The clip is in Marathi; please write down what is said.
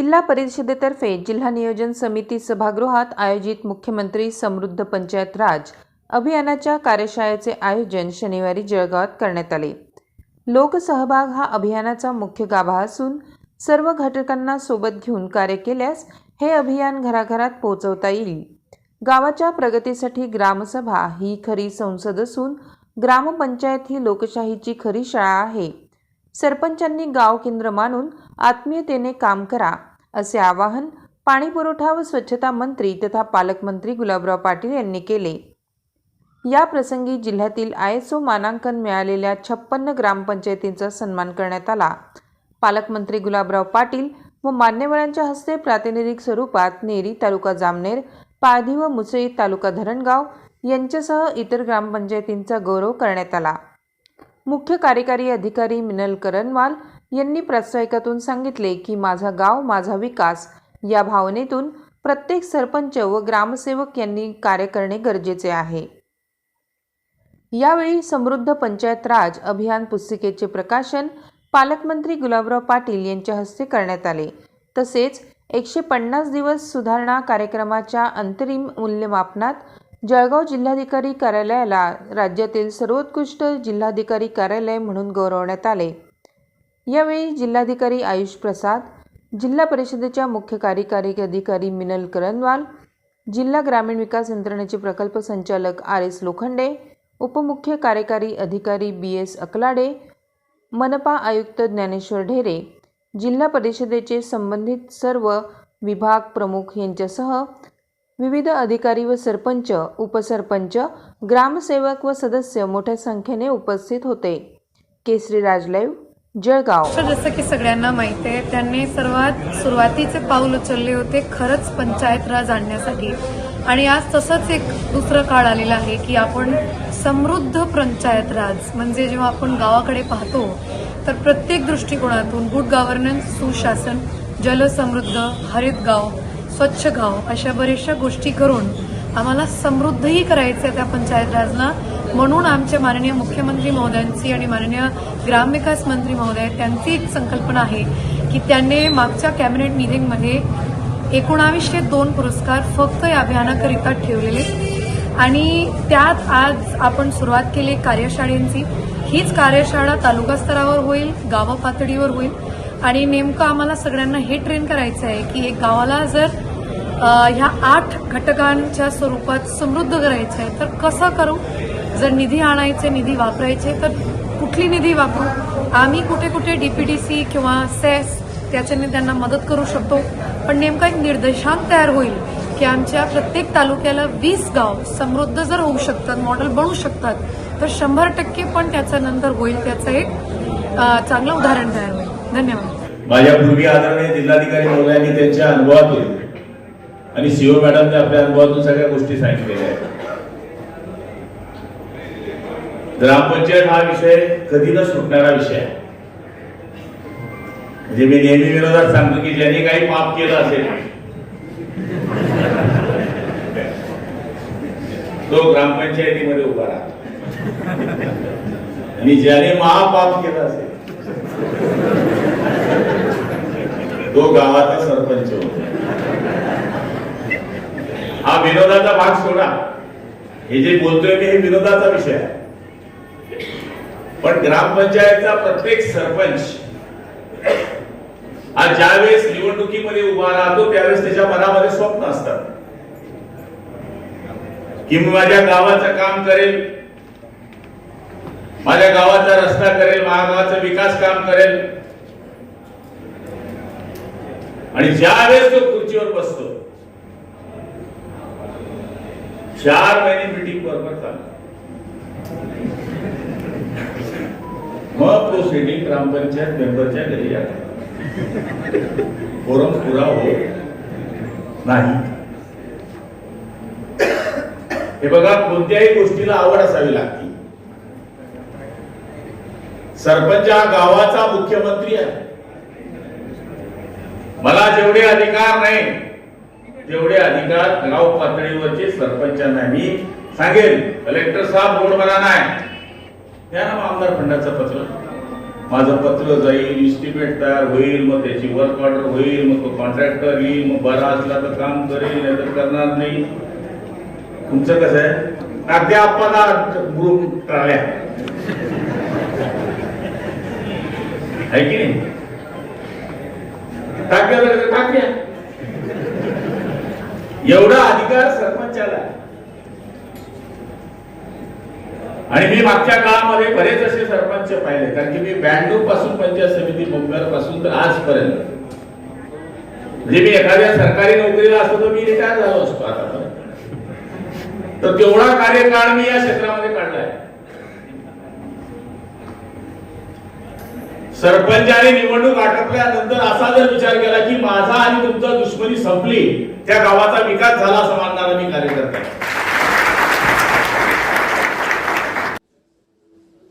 जिल्हा परिषदेतर्फे जिल्हा नियोजन समिती सभागृहात आयोजित मुख्यमंत्री समृद्ध पंचायत राज अभियानाच्या कार्यशाळेचे आयोजन शनिवारी जळगावात करण्यात आले. लोकसहभाग हा अभियानाचा मुख्य गाभा असून सर्व घटकांना सोबत घेऊन कार्य केल्यास हे अभियान घराघरात पोहोचवता येईल. गावाच्या प्रगतीसाठी ग्रामसभा ही खरी संसद असून ग्रामपंचायत ही लोकशाहीची खरी शाळा आहे. सरपंचांनी गाव केंद्र मानून आत्मीयतेने काम करा. असे आवाहन पाणीपुरवठा व स्वच्छता मंत्री तथा पालकमंत्री गुलाबराव पाटील यांनी केले. या प्रसंगी जिल्ह्यातील आय एस ओ मानांकन मिळालेल्या छप्पन्न ग्रामपंचायतींचा सन्मान करण्यात आला. पालकमंत्री गुलाबराव पाटील व मान्यवरांच्या हस्ते प्रातिनिधिक स्वरूपात नेरी तालुका जामनेर पाधी व मुसळी तालुका धरणगाव यांच्यासह इतर ग्रामपंचायतींचा गौरव करण्यात आला. मुख्य कार्यकारी अधिकारी मिनल करणवाल यांनी प्रास्ताविकातून सांगितले की माझा गाव माझा विकास या भावनेतून प्रत्येक सरपंच व ग्रामसेवक यांनी कार्य करणे गरजेचे आहे. यावेळी समृद्ध पंचायत राज अभियान पुस्तिकेचे प्रकाशन पालकमंत्री गुलाबराव पाटील यांच्या हस्ते करण्यात आले. तसेच एकशे पन्नास दिवस सुधारणा कार्यक्रमाच्या अंतरिम मूल्यमापनात जळगाव जिल्हाधिकारी कार्यालयाला राज्यातील सर्वोत्कृष्ट जिल्हाधिकारी कार्यालय म्हणून गौरवण्यात आले. यावेळी जिल्हाधिकारी आयुष प्रसाद जिल्हा परिषदेच्या मुख्य कार्यकारी अधिकारी मिनल करनवाल जिल्हा ग्रामीण विकास यंत्रणेचे प्रकल्प संचालक आर एस लोखंडे उपमुख्य कार्यकारी अधिकारी बी एस अकलाडे मनपा आयुक्त ज्ञानेश्वर ढेरे जिल्हा परिषदेचे संबंधित सर्व विभाग प्रमुख यांच्यासह विविध अधिकारी व सरपंच उपसरपंच ग्रामसेवक व सदस्य मोठ्या संख्येने उपस्थित होते. केसरी राजलाईव्ह जळगाव. जसं की सगळ्यांना माहिती आहे त्यांनी सर्वात सुरुवातीचे पाऊल उचलले होते खरंच पंचायत राज आणण्यासाठी. आणि आज तसंच एक दुसरं काळ आलेलं आहे की आपण समृद्ध पंचायत राज म्हणजे जेव्हा आपण गावाकडे पाहतो तर प्रत्येक दृष्टिकोनातून गुड गव्हर्नन्स सुशासन जलसमृद्ध हरित गाव स्वच्छ गाव अशा बऱ्याचशा गोष्टी करून आम्हाला समृद्धही करायचं आहे त्या पंचायत राजला. म्हणून आमच्या माननीय मुख्यमंत्री महोदयांची आणि माननीय ग्रामविकास मंत्री महोदय त्यांची एक संकल्पना आहे की त्यांनी मागच्या कॅबिनेट मिटिंगमध्ये एकोणावीसशे दोन पुरस्कार फक्त या अभियानाकरिता ठेवलेले. आणि त्यात आज आपण सुरुवात केली कार्यशाळेंची. हीच कार्यशाळा तालुका स्तरावर होईल गाव पातळीवर होईल. आणि नेमकं आम्हाला सगळ्यांना हे ट्रेन करायचं आहे की एक गावाला जर ह्या आठ घटकांच्या स्वरूपात समृद्ध करायचं आहे तर कसं करू? जर निधी आणायचे निधी वापरायचे तर कुठली निधी वापरू? आम्ही कुठे कुठे डीपीडीसी किंवा सेस त्याच्याने त्यांना मदत करू शकतो. पण नेमका एक निर्देशांक तयार होईल की आमच्या प्रत्येक तालुक्याला वीस गाव समृद्ध जर होऊ शकतात मॉडेल बनू शकतात तर शंभर टक्के पण त्याचा नंतर होईल त्याचं एक चांगलं उदाहरण तयार होईल. धन्यवाद. माझ्या पूर्वी आदरणीय जिल्हाधिकारी महोदयांनी त्यांच्या अनुभवातून आणि सीओ मॅडमने आपल्या अनुभवातून सगळ्या गोष्टी सांगितलेल्या आहेत. ग्रामपंचायत हा विषय कधी न सुटणारा विषय आहे. म्हणजे मी नेहमी विरोधात सांगतो की ज्यांनी काही पाप केलं असेल तो ग्रामपंचायतीमध्ये उभा राहतो आणि ज्याने महापाप केलं असेल तो गावाचा सरपंच होतो. हा विनोदाचा भाग सोडा. हे जे बोलतोय मी हे विनोदाचा विषय आहे. पण ग्रामपंचायतचा प्रत्येक सरपंच हा ज्यावेळेस निवडणुकीमध्ये उभा राहतो त्यावेळेस त्याच्या मनामध्ये स्वप्न असतात. की मी माझ्या गावाचं काम करेल माझ्या गावाचा रस्ता करेल माझ्या गावाचा विकास काम करेल. आणि ज्यावेळेस तो खुर्चीवर बसतो चार महिने मिटिंग बरोबर चालू मग तो सिटिंग ग्रामपंचायत मेंबरच्या घरी आला फोरम पुरा हो. नाही. हे बघा कोणत्याही गोष्टीला आवड असावी लागते. सरपंच हा गावाचा मुख्यमंत्री आहे. मला जेवढे अधिकार नाही जेवढे अधिकार गाव पातळीवरचे सरपंचांना मी सांगेल कलेक्टर साहेब रोड बना नाही. द्या ना मग आमदार फंडाचं पत्र. माझं पत्र जाईल इस्टिमेट तयार होईल मग त्याची वर्क ऑर्डर होईल मग तो कॉन्ट्रॅक्टर येईल मग बरा असला तर काम करेल नाही तर करणार नाही. तुमचं कसं आहे? अद्यापना ग्रुप टाळ्या आहे की नाही? टाक्या बरं, टाक्या. एवढा अधिकार सरपंचाला आहे. आणि मी मागच्या काळामध्ये बरेच असे सरपंच पाहिले कारण की मी ब्याण्णवपासून पंचायत समिती मुंबई पासून तर आजपर्यंत. म्हणजे मी एखाद्या सरकारी नोकरीला असतो तर मी रिटायर झालो असतो आता तर तेवढा कार्यकाळ मी या क्षेत्रामध्ये काढलाय. सरपंचाने निवडणूक आटपल्यानंतर असा जर विचार केला की माझा आणि तुमचा दुश्मनी संपली त्या गावाचा विकास झाला असं मानणारा मी कार्यकर्ता.